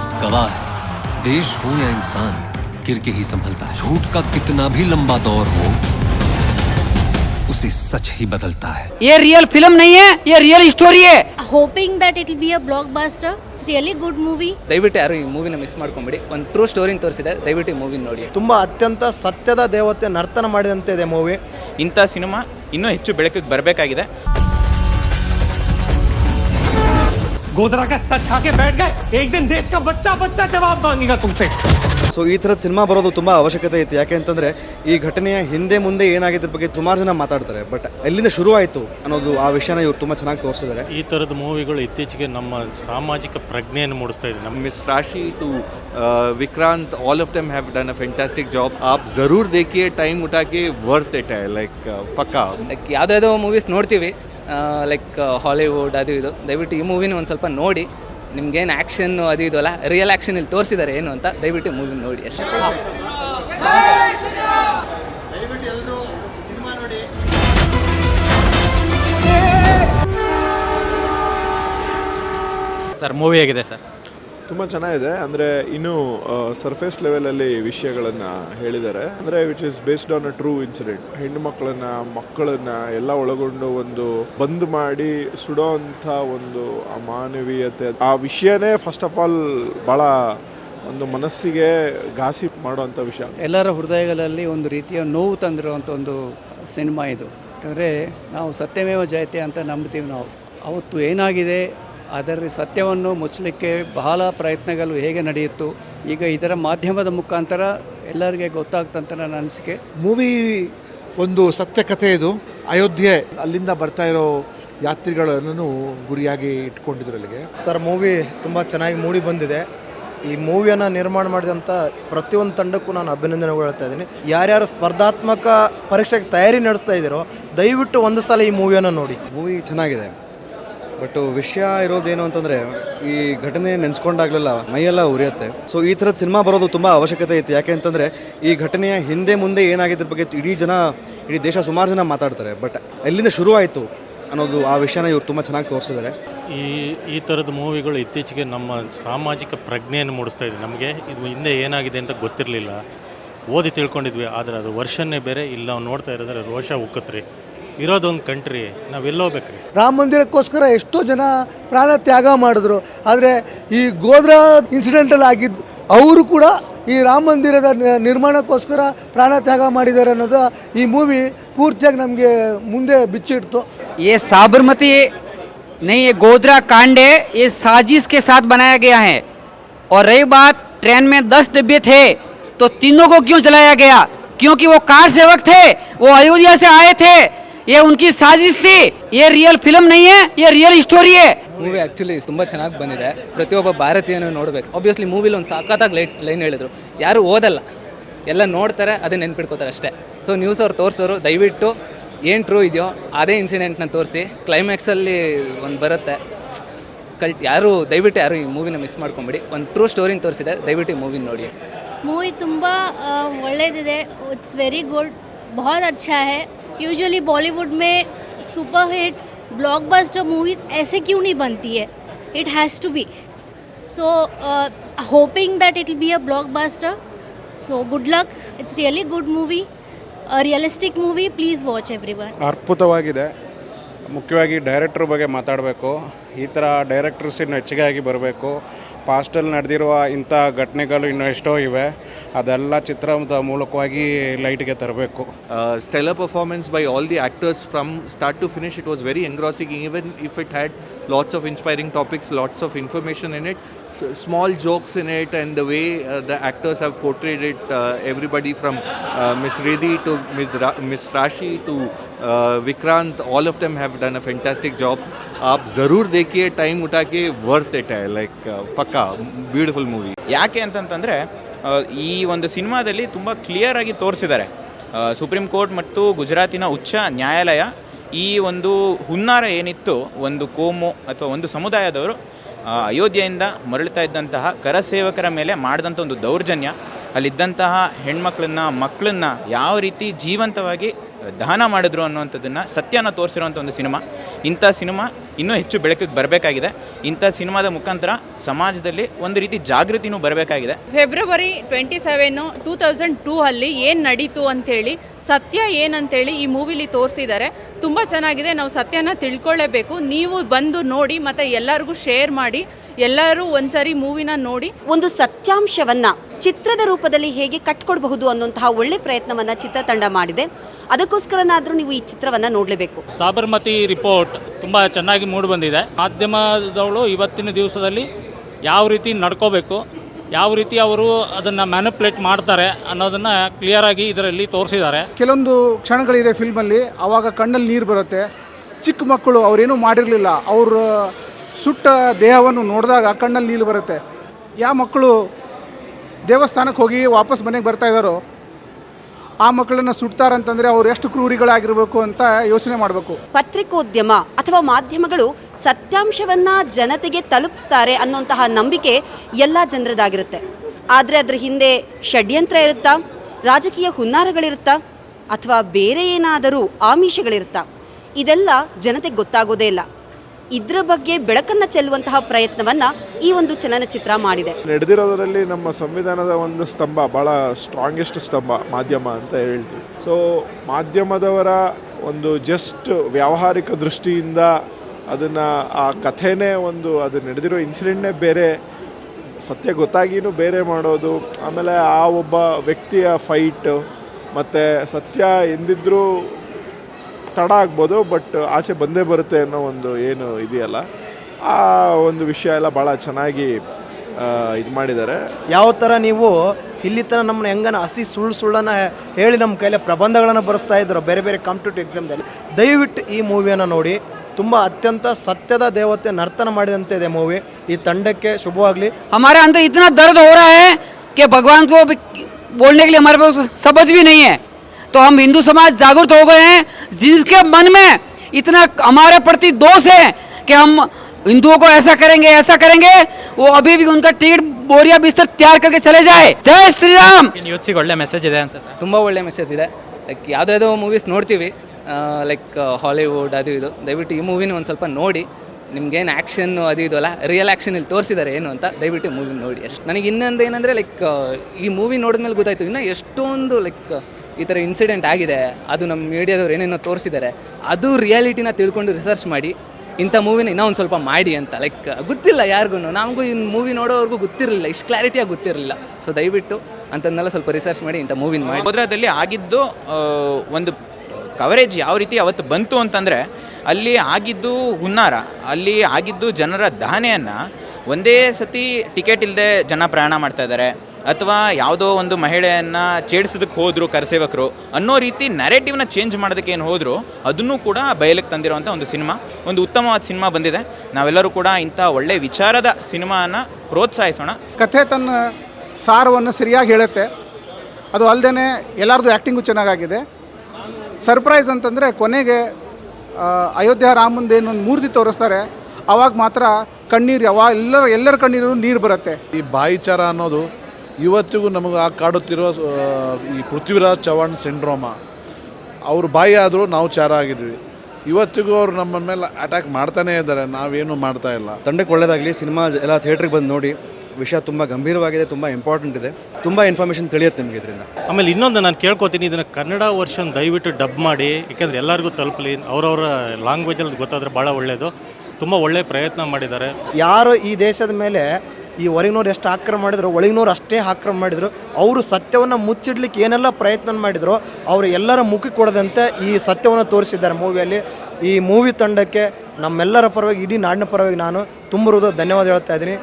इतिहास गवाह है देश हो या इंसान गिर के ही संभलता है झूठ का कितना भी लंबा दौर हो उसे सच ही बदलता है ये रियल फिल्म नहीं है ये रियल स्टोरी है hoping that it will be a blockbuster. It's really good movie. ದಯವಿಟ್ಟು ಯಾರು ಈ ಮೂವಿನ ಮಿಸ್ ಮಾಡ್ಕೊಂಬಿಡಿ ಒಂದು ಟ್ರೂ ಸ್ಟೋರಿನ ತೋರಿಸಿದೆ ದಯವಿಟ್ಟು ಈ ಮೂವಿ ನೋಡಿ ತುಂಬ ಅತ್ಯಂತ ಸತ್ಯದ ದೇವತೆ ನರ್ತನ ಮಾಡಿದಂತೆ ಇದೆ ಮೂವಿ ಇಂಥ ಸಿನಿಮಾ ಇನ್ನೂ ಹೆಚ್ಚು ಬೆಳಕಿಗೆ ಬರಬೇಕಾಗಿದೆ गोदरा का सच खा के बैठ गए एक दिन देश का बच्चा बच्चा जवाब मांगेगा तुमसे ಸೊ ಈ ಥರದ ಸಿನಿಮಾ ಬರೋದು ತುಂಬ ಅವಶ್ಯಕತೆ ಇತ್ತು ಯಾಕೆ ಅಂತಂದರೆ ಈ ಘಟನೆಯ ಹಿಂದೆ ಮುಂದೆ ಏನಾಗಿದ್ರ ಬಗ್ಗೆ ಸುಮಾರು ಜನ ಮಾತಾಡ್ತಾರೆ ಬಟ್ ಎಲ್ಲಿಂದ ಶುರುವಾಯಿತು ಅನ್ನೋದು ಆ ವಿಷಯನ ಇವ್ರು ತುಂಬ ಚೆನ್ನಾಗಿ ತೋರಿಸಿದ್ದಾರೆ ಈ ಥರದ ಮೂವಿಗಳು ಇತ್ತೀಚೆಗೆ ನಮ್ಮ ಸಾಮಾಜಿಕ ಪ್ರಜ್ಞೆಯನ್ನು ಮೂಡಿಸ್ತಾ ಇದೆ ನಮ್ಮ miss Rashi to Vikrant all of them have done a fantastic job आप ज़रूर देखिए टाइम उठा के वर्थ इट है लाइक पक्का ಲೈಕ್ ಯಾವುದಾವುದೋ ಮೂವೀಸ್ ನೋಡ್ತೀವಿ ಲೈಕ್ ಹಾಲಿವುಡ್ ಅದು ಇದು. ದಯವಿಟ್ಟು ಈ ಮೂವಿನ ಒಂದು ಸ್ವಲ್ಪ ನೋಡಿ. ನಿಮ್ಗೇನು ಆ್ಯಕ್ಷನ್ ಅದು ಇದು ಅಲ್ಲ ರಿಯಲ್ ಆ್ಯಕ್ಷನ್ ಇಲ್ಲಿ ತೋರಿಸಿದ್ದಾರೆ ಏನು ಅಂತ ದಯವಿಟ್ಟು ಮೂವಿ ನೋಡಿ ಅಷ್ಟೇ. ಸರ್ ಮೂವಿ ಆಗಿದೆ ಸರ್? ತುಂಬ ಚೆನ್ನಾಗಿದೆ. ಅಂದರೆ ಇನ್ನೂ ಸರ್ಫೇಸ್ ಲೆವೆಲಲ್ಲಿ ವಿಷಯಗಳನ್ನು ಹೇಳಿದ್ದಾರೆ. ಅಂದರೆ which is based on a true incident ಹೆಣ್ಣು ಮಕ್ಕಳನ್ನ ಮಕ್ಕಳನ್ನ ಎಲ್ಲ ಒಳಗೊಂಡು ಒಂದು ಬಂದ್ ಮಾಡಿ ಸುಡೋ ಅಂಥ ಒಂದು ಅಮಾನವೀಯತೆ. ಆ ವಿಷಯನೇ ಫಸ್ಟ್ ಆಫ್ ಆಲ್ ಭಾಳ ಒಂದು ಮನಸ್ಸಿಗೆ ಘಾಸಿ ಮಾಡುವಂಥ ವಿಷಯ. ಎಲ್ಲರ ಹೃದಯಗಳಲ್ಲಿ ಒಂದು ರೀತಿಯ ನೋವು ತಂದಿರುವಂಥ ಒಂದು ಸಿನಿಮಾ ಇದು. ಯಾಕಂದರೆ ನಾವು ಸತ್ಯಮೇವ ಜಯತೆ ಅಂತ ನಂಬ್ತೀವಿ ನಾವು. ಅವತ್ತು ಏನಾಗಿದೆ ಅದರ ಸತ್ಯವನ್ನು ಮುಚ್ಚಲಿಕ್ಕೆ ಬಹಳ ಪ್ರಯತ್ನಗಳು ಹೇಗೆ ನಡೆಯಿತು ಈಗ ಇದರ ಮಾಧ್ಯಮದ ಮುಖಾಂತರ ಎಲ್ಲರಿಗೆ ಗೊತ್ತಾಗ್ತಂತ ನನ್ನ ಅನಿಸಿಕೆ. ಮೂವಿ ಒಂದು ಸತ್ಯ ಕಥೆ ಇದು. ಅಯೋಧ್ಯೆ ಅಲ್ಲಿಂದ ಬರ್ತಾ ಇರೋ ಯಾತ್ರಿಗಳನ್ನು ಗುರಿಯಾಗಿ ಇಟ್ಕೊಂಡಿದ್ರು ಅಲ್ಲಿಗೆ ಸರ್ ಮೂವಿ ತುಂಬ ಚೆನ್ನಾಗಿ ಮೂಡಿ ಬಂದಿದೆ. ಈ ಮೂವಿಯನ್ನು ನಿರ್ಮಾಣ ಮಾಡಿದಂಥ ಪ್ರತಿಯೊಂದು ತಂಡಕ್ಕೂ ನಾನು ಅಭಿನಂದನೆಗಳು ಹೇಳ್ತಾ ಇದ್ದೀನಿ. ಯಾರ್ಯಾರು ಸ್ಪರ್ಧಾತ್ಮಕ ಪರೀಕ್ಷೆಗೆ ತಯಾರಿ ನಡೆಸ್ತಾ ಇದ್ದೀರೋ ದಯವಿಟ್ಟು ಒಂದು ಸಲ ಈ ಮೂವಿಯನ್ನು ನೋಡಿ. ಮೂವಿ ಚೆನ್ನಾಗಿದೆ. ಬಟ್ ವಿಷಯ ಇರೋದೇನು ಅಂತಂದರೆ, ಈ ಘಟನೆ ನೆನೆಸ್ಕೊಂಡಾಗಲೆಲ್ಲ ಮೈಯೆಲ್ಲ ಉರಿಯುತ್ತೆ. ಸೊ ಈ ಥರದ ಸಿನಿಮಾ ಬರೋದು ತುಂಬ ಅವಶ್ಯಕತೆ ಇತ್ತು. ಯಾಕೆ ಅಂತಂದರೆ, ಈ ಘಟನೆಯ ಹಿಂದೆ ಮುಂದೆ ಏನಾಗಿದ್ರ ಬಗ್ಗೆ ಇಡೀ ಜನ, ಇಡೀ ದೇಶ ಸುಮಾರು ಜನ ಮಾತಾಡ್ತಾರೆ. ಬಟ್ ಎಲ್ಲಿಂದ ಶುರುವಾಯಿತು ಅನ್ನೋದು ಆ ವಿಷಯನ ಇವ್ರು ತುಂಬ ಚೆನ್ನಾಗಿ ತೋರಿಸಿದ್ದಾರೆ ಈ ಈ ಥರದ ಮೂವಿಗಳು ಇತ್ತೀಚೆಗೆ ನಮ್ಮ ಸಾಮಾಜಿಕ ಪ್ರಜ್ಞೆಯನ್ನು ಮೂಡಿಸ್ತಾ ಇದೆ. ನಮಗೆ ಇದು ಹಿಂದೆ ಏನಾಗಿದೆ ಅಂತ ಗೊತ್ತಿರಲಿಲ್ಲ. ಓದಿ ತಿಳ್ಕೊಂಡಿದ್ವಿ, ಆದರೆ ಅದು ವರ್ಷನ್ನೇ ಬೇರೆ. ಇಲ್ಲ ನೋಡ್ತಾ ಇರೋದ್ರೆ ರೋಷ ಉಕ್ಕತ್ರಿ. ಇರೋದೊಂದು ಕಂಟ್ರಿ ನಾವೆಲ್ಲೋಗ್ಬೇಕ್ರಿ ರಾಮ ಮಂದಿರಕ್ಕೋಸ್ಕರ ಎಷ್ಟೋ ಜನ ಪ್ರಾಣ ತ್ಯಾಗ ಮಾಡಿದ್ರು ಆದರೆ ಈ ಗೋಧ್ರಾ ಇನ್ಸಿಡೆಂಟಲ್ಲಿ ಆಗಿದ್ದು ಅವರು ಕೂಡ ಈ ರಾಮ ಮಂದಿರದ ನ- ನಿರ್ಮಾಣಕ್ಕೋಸ್ಕರ ಪ್ರಾಣ ತ್ಯಾಗ ಮಾಡಿದ್ದಾರೆ ಅನ್ನೋದು ಈ ಮೂವಿ ಪೂರ್ತಿಯಾಗಿ ನಮಗೆ ಮುಂದೆ ಬಿಚ್ಚಿಡ್ತು ये साबरमती नहीं ये गोदरा कांड है ये साजिश के साथ बनाया गया है और रही बात ट्रेन में दस डिब्बे थे तो तीनों को क्यों जलाया गया क्योंकि वो कार सेवक थे वो अयोध्या से आए थे ये उनकी साजिश थी ये रियल फिल्म नहीं है ये रियल स्टोरी है ಮೂವಿ ಆ್ಯಕ್ಚುಲಿ ತುಂಬ ಚೆನ್ನಾಗಿ ಬಂದಿದೆ ಪ್ರತಿಯೊಬ್ಬ ಭಾರತೀಯನೂ ನೋಡಬೇಕು ಆಬ್ವಿಯಸ್ಲಿ ಮೂವಿಲಿ ಒಂದು ಸಾಕತ್ತಾಗಿ ಲೈಟ್ ಲೈನ್ ಹೇಳಿದರು ಯಾರು ಓದಲ್ಲ ಎಲ್ಲ ನೋಡ್ತಾರೆ ಅದೇ ನೆನ್ಪಿಟ್ಕೋತಾರೆ ಅಷ್ಟೇ ಸೊ ನ್ಯೂಸ್ ಅವ್ರು ತೋರಿಸೋರು ದಯವಿಟ್ಟು ಏನು ಟ್ರೂ ಇದೆಯೋ ಅದೇ ಇನ್ಸಿಡೆಂಟ್ನ ತೋರಿಸಿ ಕ್ಲೈಮ್ಯಾಕ್ಸಲ್ಲಿ ಒಂದು ಬರುತ್ತೆ ಕಲ್ಟ್ ಯಾರು ದಯವಿಟ್ಟು ಯಾರು ಈ ಮೂವಿನ ಮಿಸ್ ಮಾಡ್ಕೊಂಬಿಡಿ ಒಂದು ಟ್ರೂ ಸ್ಟೋರಿನ ತೋರಿಸಿದೆ ದಯವಿಟ್ಟು ಈ ಮೂವಿನ ನೋಡಿ ಮೂವಿ ತುಂಬ ಒಳ್ಳೆಯದಿದೆ ಇಟ್ಸ್ ವೆರಿ ಗುಡ್ बहुत अच्छा है यूजुअली बॉलीवुड में सुपर हिट ब्लॉकबस्टर मूवीज़ ऐसे क्यों नहीं बनती है it has to be so hoping that it will be a blockbuster so good luck it's really good movie realistic movie please watch everyone ಅದ್ಭುತವಾಗಿದೆ ಮುಖ್ಯವಾಗಿ ಡೈರೆಕ್ಟ್ರ್ ಬಗ್ಗೆ ಮಾತಾಡಬೇಕು ಈ ಥರ ಡೈರೆಕ್ಟರ್ಸ್ ಇನ್ನು ಹೆಚ್ಚಿಗೆ ಆಗಿ ಬರಬೇಕು ಪಾಸ್ಟಲ್ಲಿ ನಡೆದಿರುವ ಇಂಥ ಘಟನೆಗಳು ಇನ್ನೂ ಎಷ್ಟೋ ಇವೆ. ಅದೆಲ್ಲ ಚಿತ್ರದ ಮೂಲಕವಾಗಿ ಲೈಟ್ಗೆ ತರಬೇಕು. Stellar performance by all the actors from start to finish it was very engrossing even if it had lots of inspiring topics lots of information in it it, s- small jokes in it, and the way uh, the actors have portrayed it. Uh, everybody from uh, Miss Redhi to Miss, Ra- Miss Rashi to uh, Vikrant, all of them have done a fantastic job. आप ज़रूर देखिए time उठा के worth it है like पक्का beautiful movie ಯಾಕೆ ಅಂತಂತಂದರೆ ಈ ಒಂದು ಸಿನಿಮಾದಲ್ಲಿ ತುಂಬ ಕ್ಲಿಯರಾಗಿ ತೋರಿಸಿದ್ದಾರೆ ಸುಪ್ರೀಂ ಕೋರ್ಟ್ ಮತ್ತು ಗುಜರಾತಿನ ಉಚ್ಚ ನ್ಯಾಯಾಲಯ ಈ ಒಂದು ಹುನ್ನಾರ ಏನಿತ್ತು ಒಂದು ಕೋಮು ಅಥವಾ ಒಂದು ಸಮುದಾಯದವರು ಆ, ಅಯೋಧ್ಯೆಯಿಂದ ಮರಳುತ್ತಾ ಇದ್ದಂತಹ ಕರಸೇವಕರ ಮೇಲೆ ಮಾಡಿದಂಥ ಒಂದು ದೌರ್ಜನ್ಯ. ಅಲ್ಲಿದ್ದಂತಹ ಹೆಣ್ಮಕ್ಳನ್ನ ಮಕ್ಕಳನ್ನ ಯಾವ ರೀತಿ ಜೀವಂತವಾಗಿ ದಹನ ಮಾಡಿದ್ರು ಅನ್ನುವಂಥದ್ದನ್ನು ಸತ್ಯನ ತೋರಿಸಿರುವಂಥ ಒಂದು ಸಿನಿಮಾ. ಇಂಥ ಸಿನಿಮಾ ಇನ್ನೂ ಹೆಚ್ಚು ಬೆಳಕಿಗೆ ಬರಬೇಕಾಗಿದೆ. ಇಂಥ ಸಿನಿಮಾದ ಮುಖಾಂತರ ಸಮಾಜದಲ್ಲಿ ಒಂದು ರೀತಿ ಜಾಗೃತಿನೂ ಬರಬೇಕಾಗಿದೆ. February twenty seven two thousand two ಅಲ್ಲಿ ಏನು ನಡೀತು ಅಂಥೇಳಿ, ಸತ್ಯ ಏನಂತೇಳಿ ಈ ಮೂವಿಲಿ ತೋರಿಸಿದ್ದಾರೆ. ತುಂಬ ಚೆನ್ನಾಗಿದೆ. ನಾವು ಸತ್ಯನ ತಿಳ್ಕೊಳ್ಳೇಬೇಕು. ನೀವು ಬಂದು ನೋಡಿ ಮತ್ತು ಎಲ್ಲರಿಗೂ ಶೇರ್ ಮಾಡಿ. ಎಲ್ಲರೂ ಒಂದ್ಸರಿ ಮೂವಿನ ನೋಡಿ ಒಂದು ಸತ್ಯಾಂಶವನ್ನ ಚಿತ್ರದ ರೂಪದಲ್ಲಿ ಹೇಗೆ ಕಟ್ಕೊಡ್ಬಹುದು ಅನ್ನುವಂತಹ ಒಳ್ಳೆ ಪ್ರಯತ್ನವನ್ನ ಚಿತ್ರತಂಡ ಮಾಡಿದೆ. ಅದಕ್ಕೋಸ್ಕರನಾದ್ರೂ ನೀವು ಈ ಚಿತ್ರವನ್ನ ನೋಡಲೇಬೇಕು. ಸಾಬರ್ಮತಿ ರಿಪೋರ್ಟ್ ತುಂಬಾ ಚೆನ್ನಾಗಿ ಮೂಡಿ ಬಂದಿದೆ. ಮಾಧ್ಯಮದವಳು ಇವತ್ತಿನ ದಿವಸದಲ್ಲಿ ಯಾವ ರೀತಿ ನಡ್ಕೋಬೇಕು ಯಾವ ರೀತಿ ಅವರು ಅದನ್ನು ಮ್ಯಾನಿಪ್ಯುಲೇಟ್ ಮಾಡ್ತಾರೆ ಅನ್ನೋದನ್ನು ಕ್ಲಿಯರಾಗಿ ಇದರಲ್ಲಿ ತೋರಿಸಿದ್ದಾರೆ. ಕೆಲವೊಂದು ಕ್ಷಣಗಳಿದೆ ಫಿಲ್ಮಲ್ಲಿ ಆವಾಗ ಕಣ್ಣಲ್ಲಿ ನೀರು ಬರುತ್ತೆ. ಚಿಕ್ಕ ಮಕ್ಕಳು ಅವರೇನೂ ಮಾಡಿರಲಿಲ್ಲ. ಅವ್ರ ಸುಟ್ಟ ದೇಹವನ್ನು ನೋಡಿದಾಗ ಕಣ್ಣಲ್ಲಿ ನೀರು ಬರುತ್ತೆ. ಯಾವ ಮಕ್ಕಳು ದೇವಸ್ಥಾನಕ್ಕೆ ಹೋಗಿ ವಾಪಸ್ ಮನೆಗೆ ಬರ್ತಾ ಇದ್ದಾರೋ, ಆ ಮಕ್ಕಳನ್ನ ಸುಡ್ತಾರಂತಂದರೆ ಅವ್ರು ಎಷ್ಟು ಕ್ರೂರಿಗಳಾಗಿರಬೇಕು ಅಂತ ಯೋಚನೆ ಮಾಡಬೇಕು. ಪತ್ರಿಕೋದ್ಯಮ ಅಥವಾ ಮಾಧ್ಯಮಗಳು ಸತ್ಯಾಂಶವನ್ನ ಜನತೆಗೆ ತಲುಪಿಸ್ತಾರೆ ಅನ್ನುವಂತಹ ನಂಬಿಕೆ ಎಲ್ಲ ಜನರದಾಗಿರುತ್ತೆ. ಆದರೆ ಅದರ ಹಿಂದೆ ಷಡ್ಯಂತ್ರ ಇರುತ್ತಾ? ರಾಜಕೀಯ ಹುನ್ನಾರಗಳಿರುತ್ತಾ? ಅಥವಾ ಬೇರೆ ಏನಾದರೂ ಆಮಿಷಗಳಿರುತ್ತಾ? ಇದೆಲ್ಲ ಜನತೆಗೆ ಗೊತ್ತಾಗೋದೇ ಇಲ್ಲ. ಇದ್ರ ಬಗ್ಗೆ ಬೆಳಕನ್ನು ಚೆಲ್ಲುವಂತಹ ಪ್ರಯತ್ನವನ್ನ ಈ ಒಂದು ಚಲನಚಿತ್ರ ಮಾಡಿದೆ. ನಡೆದಿರೋದರಲ್ಲಿ ನಮ್ಮ ಸಂವಿಧಾನದ ಒಂದು ಸ್ತಂಭ ಭಾಳ ಸ್ಟ್ರಾಂಗೆಸ್ಟ್ ಸ್ತಂಭ, ಮಾಧ್ಯಮ ಅಂತ ಹೇಳ್ತೀವಿ. ಸೊ ಮಾಧ್ಯಮದವರ ಒಂದು ಜಸ್ಟ್ ವ್ಯಾವಹಾರಿಕ ದೃಷ್ಟಿಯಿಂದ ಅದನ್ನು, ಆ ಕಥೆನೇ ಒಂದು ಅದು ನಡೆದಿರೋ ಇನ್ಸಿಡೆಂಟ್ನೇ ಬೇರೆ, ಸತ್ಯ ಗೊತ್ತಾಗಿನೂ ಬೇರೆ ಮಾಡೋದು, ಆಮೇಲೆ ಆ ಒಬ್ಬ ವ್ಯಕ್ತಿಯ ಫೈಟ್ ಮತ್ತು ಸತ್ಯ ಎಂದಿದ್ರೂ ತಡ ಆಗ್ಬೋದು ಬಟ್ ಆಚೆ ಬಂದೇ ಬರುತ್ತೆ ಅನ್ನೋ ಒಂದು ಏನು ಇದೆಯಲ್ಲ ಆ ಒಂದು ವಿಷಯ ಎಲ್ಲ ಭಾಳ ಚೆನ್ನಾಗಿ ಇದು ಮಾಡಿದ್ದಾರೆ ಯಾವ ಥರ ನೀವು ಇಲ್ಲಿ ತನಕ ನಮ್ಮನ್ನ ಹೆಂಗನ ಹಸಿ ಸುಳ್ಳು ಸುಳ್ಳನ್ನು ಹೇಳಿ ನಮ್ಮ ಕೈಲಿ ಪ್ರಬಂಧಗಳನ್ನು ಬರೆಸ್ತಾ ಇದ್ರು ಬೇರೆ ಬೇರೆ ಕಾಂಪಿಟೇಟಿವ್ ಎಕ್ಸಾಮ್ದಲ್ಲಿ ದಯವಿಟ್ಟು ಈ ಮೂವಿಯನ್ನು ನೋಡಿ ತುಂಬ ಅತ್ಯಂತ ಸತ್ಯದ ದೇವತೆ ನರ್ತನ ಮಾಡಿದಂತೆ ಇದೆ ಮೂವಿ ಈ ತಂಡಕ್ಕೆ ಶುಭವಾಗಲಿ हमारे अंदर इतना दर्द हो रहा है कि भगवान को भी बोलने के लिए हमारे पास शब्द भी नहीं है तो हम हिंदू समाज जागरूक हो गए हैं जिसके मन में इतना हमारे प्रति दोष है कि हम हिंदुओं को ऐसा करेंगे ऐसा करेंगे वो अभी भी उनका टिकट बोरिया बिस्तर तैयार करके चले जाए जय श्री राम ಯೂತ್ಸಿಗೆ ಒಳ್ಳೆ ಮೆಸೇಜ್ ಇದೆ ಅನ್ಸುತ್ತೆ ತುಂಬ ಒಳ್ಳೆ ಮೆಸೇಜ್ ಇದೆ ಲೈಕ್ ಯಾವುದ್ಯಾವುದೋ ಮೂವೀಸ್ ನೋಡ್ತೀವಿ ಲೈಕ್ ಹಾಲಿವುಡ್ ಅದು ಇದು ದಯವಿಟ್ಟು ಈ ಮೂವಿನ ಒಂದು ಸ್ವಲ್ಪ ನೋಡಿ ನಿಮ್ಗೇನು ಆ್ಯಕ್ಷನ್ ಅದು ಇದು ಅಲ್ಲ ರಿಯಲ್ ಆ್ಯಕ್ಷನ್ ಇಲ್ಲಿ ತೋರಿಸಿದ್ದಾರೆ ಏನು ಅಂತ ದಯವಿಟ್ಟು ಮೂವಿ ನೋಡಿ ಅಷ್ಟು ನನಗೆ ಇನ್ನೊಂದು ಏನಂದರೆ ಲೈಕ್ ಈ ಮೂವಿ ನೋಡಿದ್ಮೇಲೆ ಗೊತ್ತಾಯ್ತು ಇನ್ನೂ ಎಷ್ಟೊಂದು ಲೈಕ್ ಈ ಥರ ಇನ್ಸಿಡೆಂಟ್ ಆಗಿದೆ, ಅದು ನಮ್ಮ ಮೀಡಿಯಾದವ್ರು ಏನೇನೋ ತೋರಿಸಿದ್ದಾರೆ, ಅದು ರಿಯಾಲಿಟಿನ ತಿಳ್ಕೊಂಡು ರಿಸರ್ಚ್ ಮಾಡಿ, ಇಂಥ ಮೂವಿನ ಇನ್ನೂ ಒಂದು ಸ್ವಲ್ಪ ಮಾಡಿ ಅಂತ. ಲೈಕ್ ಗೊತ್ತಿಲ್ಲ ಯಾರಿಗೂ ನಮಗೂ ಇನ್ನು ಮೂವಿ ನೋಡೋವ್ರಿಗೂ ಗೊತ್ತಿರಲಿಲ್ಲ, ಇಷ್ಟು ಕ್ಲಾರಿಟಿಯಾಗಿ ಗೊತ್ತಿರಲಿಲ್ಲ. ಸೊ ದಯವಿಟ್ಟು ಅಂಥದ್ನೆಲ್ಲ ಸ್ವಲ್ಪ ರಿಸರ್ಚ್ ಮಾಡಿ ಇಂಥ ಮೂವಿನ ಮಾಡಿ. ಗೋದ್ರದಲ್ಲಿ ಆಗಿದ್ದು ಒಂದು ಕವರೇಜ್ ಯಾವ ರೀತಿ ಅವತ್ತು ಬಂತು ಅಂತಂದರೆ, ಅಲ್ಲಿ ಆಗಿದ್ದು ಹುನ್ನಾರ, ಅಲ್ಲಿ ಆಗಿದ್ದು ಜನರ ದಹನೆಯನ್ನು ಒಂದೇ ಸತಿ ಟಿಕೆಟ್ ಇಲ್ಲದೆ ಜನ ಪ್ರಯಾಣ ಮಾಡ್ತಾ ಇದ್ದಾರೆ. ಅಥವಾ ಯಾವುದೋ ಒಂದು ಮಹಿಳೆಯನ್ನು ಚೇಡಿಸೋದಕ್ಕೆ ಹೋದರು ಕರಸೇವಕರು ಅನ್ನೋ ರೀತಿ ನರೇಟಿವ್ನ ಚೇಂಜ್ ಮಾಡೋದಕ್ಕೆ ಏನು ಹೋದರು ಅದನ್ನು ಕೂಡ ಬಯಲಿಗೆ ತಂದಿರುವಂಥ ಒಂದು ಸಿನಿಮಾ ಒಂದು ಉತ್ತಮವಾದ ಸಿನಿಮಾ ಬಂದಿದೆ. ನಾವೆಲ್ಲರೂ ಕೂಡ ಇಂಥ ಒಳ್ಳೆಯ ವಿಚಾರದ ಸಿನಿಮಾನ ಪ್ರೋತ್ಸಾಹಿಸೋಣ. ಕಥೆ ತನ್ನ ಸಾರವನ್ನು ಸರಿಯಾಗಿ ಹೇಳುತ್ತೆ. ಅದು ಅಲ್ಲದೆ ಎಲ್ಲರದು ಆ್ಯಕ್ಟಿಂಗು ಚೆನ್ನಾಗಾಗಿದೆ. ಸರ್ಪ್ರೈಸ್ ಅಂತಂದರೆ ಕೊನೆಗೆ ಅಯೋಧ್ಯ ರಾಮಂದು ಏನೊಂದು ಮೂರ್ತಿ ತೋರಿಸ್ತಾರೆ. ಅವಾಗ ಮಾತ್ರ ಕಣ್ಣೀರು ಯಾವ ಎಲ್ಲರ ಎಲ್ಲರ ಕಣ್ಣೀರು ನೀರು ಬರುತ್ತೆ. ಈ ಬಾಯಿಚಾರ ಅನ್ನೋದು ಇವತ್ತಿಗೂ ನಮಗೆ ಆ ಕಾಡುತ್ತಿರುವ ಈ ಪೃಥ್ವಿರಾಜ್ ಚವಾಣ್ ಸಿಂಡ್ರೋಮ ಅವರು ಬಾಯಿ ಆದರೂ ನಾವು ಚಾರ ಆಗಿದ್ವಿ. ಇವತ್ತಿಗೂ ಅವ್ರು ನಮ್ಮ ಮೇಲೆ ಅಟ್ಯಾಕ್ ಮಾಡ್ತಾನೇ ಇದ್ದಾರೆ ನಾವೇನು ಮಾಡ್ತಾ ಇಲ್ಲ. ತಂಡಕ್ಕೆ ಒಳ್ಳೇದಾಗಲಿ ಸಿನಿಮಾ ಎಲ್ಲ ಥಿಯೇಟ್ರಿಗೆ ಬಂದು ನೋಡಿ ವಿಷಯ ತುಂಬ ಗಂಭೀರವಾಗಿದೆ ತುಂಬ ಇಂಪಾರ್ಟೆಂಟ್ ಇದೆ. ತುಂಬ ಇನ್ಫಾರ್ಮೇಷನ್ ತಿಳಿಯುತ್ತೆ ನಿಮಗೆ ಇದರಿಂದ. ಆಮೇಲೆ ಇನ್ನೊಂದು ನಾನು ಕೇಳ್ಕೊತೀನಿ ಇದನ್ನು ಕನ್ನಡ ವರ್ಷನ್ ದಯವಿಟ್ಟು ಡಬ್ ಮಾಡಿ ಯಾಕೆಂದರೆ ಎಲ್ಲರಿಗೂ ತಲುಪಲಿ ಅವರವರ ಲ್ಯಾಂಗ್ವೇಜಲ್ಲಿ ಗೊತ್ತಾದರೆ ಭಾಳ ಒಳ್ಳೆಯದು ತುಂಬ ಒಳ್ಳೆಯ ಪ್ರಯತ್ನ ಮಾಡಿದ್ದಾರೆ. ಯಾರು ಈ ದೇಶದ ಮೇಲೆ ಈ ಹೊರಗಿನವ್ರು ಎಷ್ಟು ಆಕ್ರಮ ಮಾಡಿದ್ರು, ಒಳಗಿನವ್ರು ಅಷ್ಟೇ ಆಕ್ರಮ ಮಾಡಿದ್ರು, ಅವರು ಸತ್ಯವನ್ನು ಮುಚ್ಚಿಡ್ಲಿಕ್ಕೆ ಏನೆಲ್ಲ ಪ್ರಯತ್ನ ಮಾಡಿದ್ರು, ಅವರು ಎಲ್ಲರ ಮುಖಕ್ಕೆ ಕೊಡದಂತೆ ಈ ಸತ್ಯವನ್ನು ತೋರಿಸಿದ್ದಾರೆ ಮೂವಿಯಲ್ಲಿ. ಈ ಮೂವಿ ತಂಡಕ್ಕೆ ನಮ್ಮೆಲ್ಲರ ಪರವಾಗಿ, ಇಡೀ ನಾಡಿನ ಪರವಾಗಿ ನಾನು ತುಂಬ ಧನ್ಯವಾದ ಹೇಳ್ತಾ ಇದ್ದೀನಿ.